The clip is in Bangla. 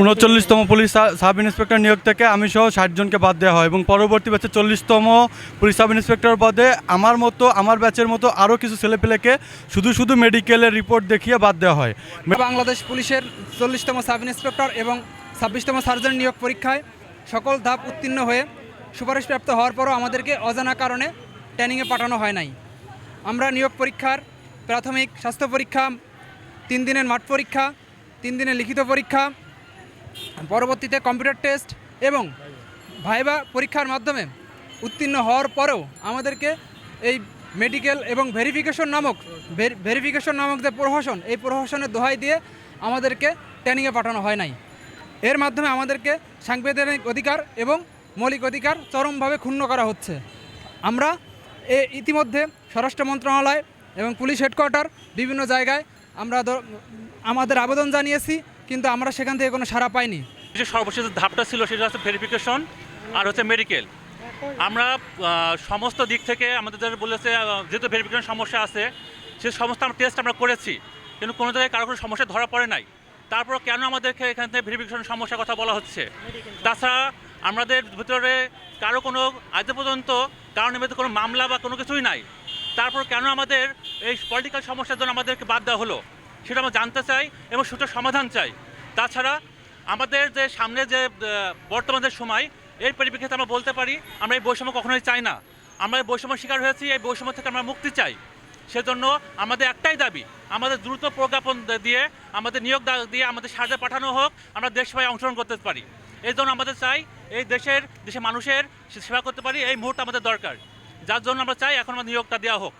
উনচল্লিশতম পুলিশ সাব ইন্সপেক্টর নিয়োগ থেকে আমি সহ ষাট জনকে বাদ দেওয়া হয় এবং পরবর্তী ব্যাচে চল্লিশতম পুলিশ সাব ইন্সপেক্টর পদে আমার মতো আমার ব্যাচের মতো আরও কিছু ছেলেপেলেকে শুধু শুধু মেডিকেলের রিপোর্ট দেখিয়ে বাদ দেওয়া হয়। বাংলাদেশ পুলিশের চল্লিশতম সাব ইন্সপেক্টর এবং ছাব্বিশতম সার্জন নিয়োগ পরীক্ষায় সকল ধাপ উত্তীর্ণ হয়ে সুপারিশপ্রাপ্ত হওয়ার পরও আমাদেরকে অজানা কারণে ট্রেনিংয়ে পাঠানো হয় নাই। আমরা নিয়োগ পরীক্ষার প্রাথমিক স্বাস্থ্য পরীক্ষা তিন দিনের মাঠ পরীক্ষা তিন দিনের লিখিত পরীক্ষা, পরবর্তীতে কম্পিউটার টেস্ট এবং ভাইবা পরীক্ষার মাধ্যমে উত্তীর্ণ হওয়ার পরেও আমাদেরকে এই মেডিকেল এবং ভেরিফিকেশন নামক ভেরিফিকেশন নামক যে প্রহসন, এই প্রহসনের দোহাই দিয়ে আমাদেরকে ট্রেনিংয়ে পাঠানো হয় নাই। এর মাধ্যমে আমাদেরকে সাংবিধানিক অধিকার এবং মৌলিক অধিকার চরমভাবে ক্ষুণ্ণ করা হচ্ছে। আমরা এ ইতিমধ্যে স্বরাষ্ট্র মন্ত্রণালয় এবং পুলিশ হেডকোয়ার্টার বিভিন্ন জায়গায় আমরা আমাদের আবেদন জানিয়েছি, কিন্তু আমরা সেখান থেকে কোনো সাড়া পাইনি। যে সর্বশেষ ধাপটা ছিল সেটা হচ্ছে ভেরিফিকেশন আর হচ্ছে মেডিকেল আমরা সমস্ত দিক থেকে আমাদের বলেছে যেহেতু ভেরিফিকেশন সমস্যা আছে, সে সমস্ত আমরা টেস্ট আমরা করেছি, কিন্তু কোনো জায়গায় কারও কোনো সমস্যা ধরা পড়ে নাই। তারপর কেন আমাদেরকে এখান থেকে ভেরিফিকেশন সমস্যার কথা বলা হচ্ছে? তাছাড়া আমাদের ভিতরে কারও কোনো আজ পর্যন্ত কারও নিমিত্ত কোনো মামলা বা কোনো কিছুই নাই। তারপর কেন আমাদের এই পলিটিক্যাল সমস্যার জন্য আমাদেরকে বাদ দেওয়া হলো? সেটা আমরা জানতে চাই এবং সেটার সমাধান চাই। তাছাড়া আমাদের যে সামনে যে আহ, বর্তমান যে সময় এর পরিপ্রেক্ষিতে আমরা বলতে পারি আমরা এই বৈষম্য কখনোই চাই না। আমরা এই বৈষম্য শিকার হয়েছি এই বৈষম্য থেকে আমরা মুক্তি চাই। সেজন্য আমাদের একটাই দাবি আমাদের দ্রুত প্রজ্ঞাপন দিয়ে আমাদের নিয়োগ দিয়ে আমাদের সাহায্যে পাঠানো হোক আমরা দেশ সেবায় অংশগ্রহণ করতে পারি। এই জন্য আমাদের চাই এই দেশের দেশের মানুষের সেবা করতে পারি এই মুহূর্তে আমাদের দরকার। যার জন্য আমরা চাই এখন আমাদের নিয়োগটা দেওয়া হোক।